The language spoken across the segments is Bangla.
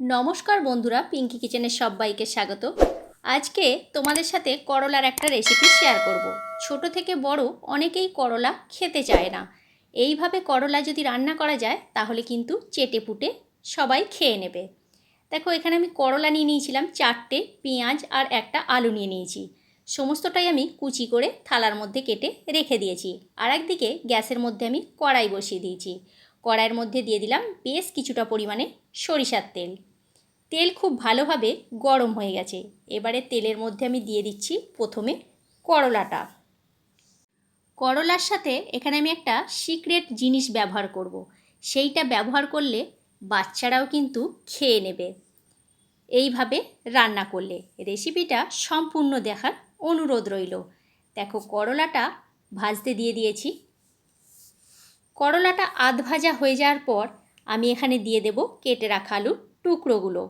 নমস্কার বন্ধুরা পিঙ্কি কিচেনের সবাইকে স্বাগত। আজকে তোমাদের সাথে করলার একটা রেসিপি শেয়ার করব। ছোট থেকে বড় অনেকেই করলা খেতে চায় না। এইভাবে করলা যদি রান্না করা যায়, তাহলে কিন্তু চেটে পুটে সবাই খেয়ে নেবে। দেখো, এখানে আমি করলা নিয়ে নিয়েছিলাম চারটে, পেঁয়াজ আর একটা আলু নিয়ে নিয়েছি। সমস্তটাই আমি কুচি করে থালার মধ্যে কেটে রেখে দিয়েছি। আর একদিকে গ্যাসের মধ্যে আমি কড়াই বসিয়ে দিয়েছি। কড়াইয়ের মধ্যে দিয়ে দিলাম বেশ কিছুটা পরিমাণে সরিষার তেল। তেল খুব ভালোভাবে গরম হয়ে গেছে। এবারে তেলের মধ্যে আমি দিয়ে দিচ্ছি প্রথমে করলাটা। করলার সাথে এখানে আমি একটা সিক্রেট জিনিস ব্যবহার করব। সেইটা ব্যবহার করলে বাচ্চারাও কিন্তু খেয়ে নেবে। এইভাবে রান্না করলে। রেসিপিটা সম্পূর্ণ দেখার অনুরোধ রইল। দেখো, করলাটা ভাজতে দিয়ে দিয়েছি করলাটা আধ ভাজা হয়ে যাওয়ার পর আমি এখানে দিয়ে দেব কেটে রাখা আলুর টুকরোগুলো।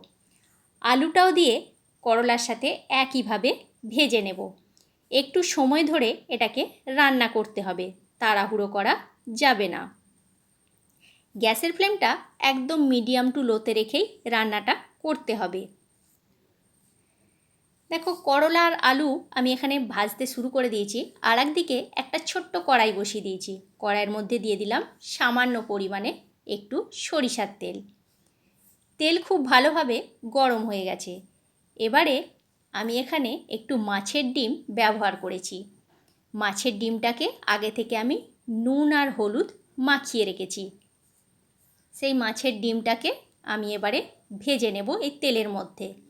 আলুটাও দিয়ে করলার সাথে একইভাবে ভেজে নেব। একটু সময় ধরে এটাকে রান্না করতে হবে, তাড়াহুড়ো করা যাবে না। গ্যাসের ফ্লেমটা একদম মিডিয়াম টু লোতে রেখেই রান্নাটা করতে হবে। দেখো, করলা আর আলু আমি এখানে ভাজতে শুরু করে দিয়েছি। আর একদিকে একটা ছোট্ট কড়াই বসিয়ে দিয়েছি। কড়াইয়ের মধ্যে দিয়ে দিলাম সামান্য পরিমাণে একটু সরিষার তেল। তেল খুব ভালোভাবে গরম হয়ে গেছে। এবারে আমি এখানে একটু মাছের ডিম ব্যবহার করেছি। মাছের ডিমটাকে আগে থেকে আমি নুন আর হলুদ মাখিয়ে রেখেছি। সেই মাছের ডিমটাকে আমি এবারে ভেজে নেব এই তেলের মধ্যে।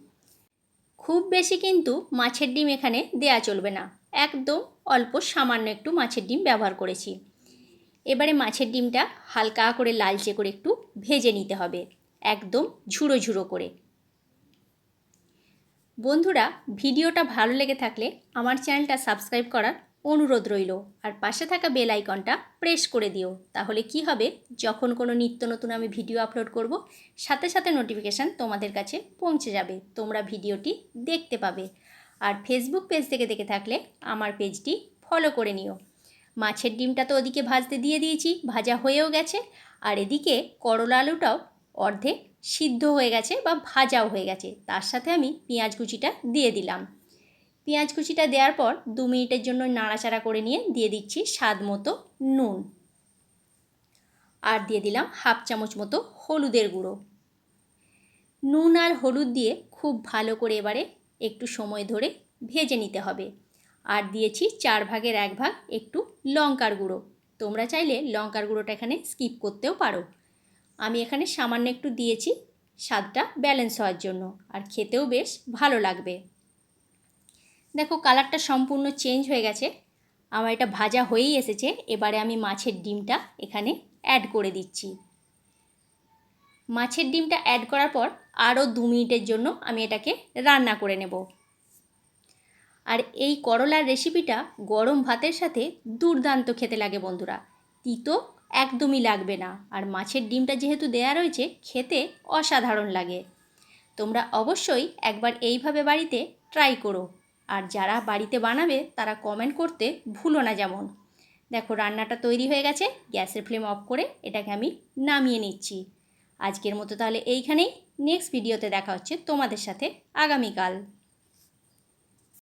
খুব বেশি কিন্তু মাছের ডিম এখানে দেয়া চলবে না। একদম অল্প সামান্য একটু মাছের ডিম ব্যবহার করেছি। এবারে মাছের ডিমটা হালকা করে লালচে করে একটু ভেজে নিতে হবে, একদম ঝুড়ো ঝুড়ো করে। বন্ধুরা, ভিডিওটা ভালো লেগে থাকলে আমার চ্যানেলটা সাবস্ক্রাইব করার অনুরোধ রইল। আর পাশে থাকা বেল আইকনটা প্রেস করে দিও। তাহলে কি হবে? যখন কোনো নিত্য নতুন আমি ভিডিও আপলোড করব, সাথে সাথে নোটিফিকেশান তোমাদের কাছে পৌঁছে যাবে। তোমরা ভিডিওটি দেখতে পাবে। আর ফেসবুক পেজ থেকে দেখে থাকলে আমার পেজটি ফলো করে নিও। মাছের ডিমটা তো ওদিকে ভাজতে দিয়ে দিয়েছি, ভাজা হয়েও গেছে। আর এদিকে করলা আলুটাও অর্ধেক সিদ্ধ হয়ে গেছে বা ভাজাও হয়ে গেছে। তার সাথে আমি পেঁয়াজ কুচিটা দিয়ে দিলাম। পেঁয়াজ কুচিটা দেওয়ার পর দু মিনিটের জন্য নাড়াচাড়া করে নিয়ে দিয়ে দিচ্ছি স্বাদ মতো নুন। আর দিয়ে দিলাম হাফ চামচ মতো হলুদের গুঁড়ো। নুন আর হলুদ দিয়ে খুব ভালো করে এবারে একটু সময় ধরে ভেজে নিতে হবে। আর দিয়েছি চার ভাগের এক ভাগ একটু লঙ্কার গুঁড়ো। তোমরা চাইলে লঙ্কার গুঁড়োটা এখানে স্কিপ করতেও পারো। আমি এখানে সামান্য একটু দিয়েছি, স্বাদটা ব্যালেন্স হওয়ার জন্য। আর খেতেও বেশ ভালো লাগবে। দেখো কালারটা সম্পূর্ণ চেঞ্জ হয়ে গেছে। আমার এটা ভাজা হয়েই এসেছে। এবারে আমি মাছের ডিমটা এখানে অ্যাড করে দিচ্ছি। মাছের ডিমটা অ্যাড করার পর আরও দু মিনিটের জন্য আমি এটাকে রান্না করে নেব। আর এই করলার রেসিপিটা গরম ভাতের সাথে দুর্দান্ত খেতে লাগে বন্ধুরা। তিতো একদমই লাগবে না। আর মাছের ডিমটা যেহেতু দেয়া রয়েছে, খেতে অসাধারণ লাগে। তোমরা অবশ্যই একবার এইভাবে বাড়িতে ট্রাই করো। আর যারা বাড়িতে বানাবে, তারা কমেন্ট করতে ভুলো না যেমন। দেখো, রান্নাটা তৈরি হয়ে গেছে, গ্যাসের ফ্লেম অফ করে এটাকে আমি নামিয়ে নিচ্ছি। আজকের মতো তাহলে এইখানেই। নেক্সট ভিডিওতে দেখা হচ্ছে তোমাদের সাথে আগামীকাল।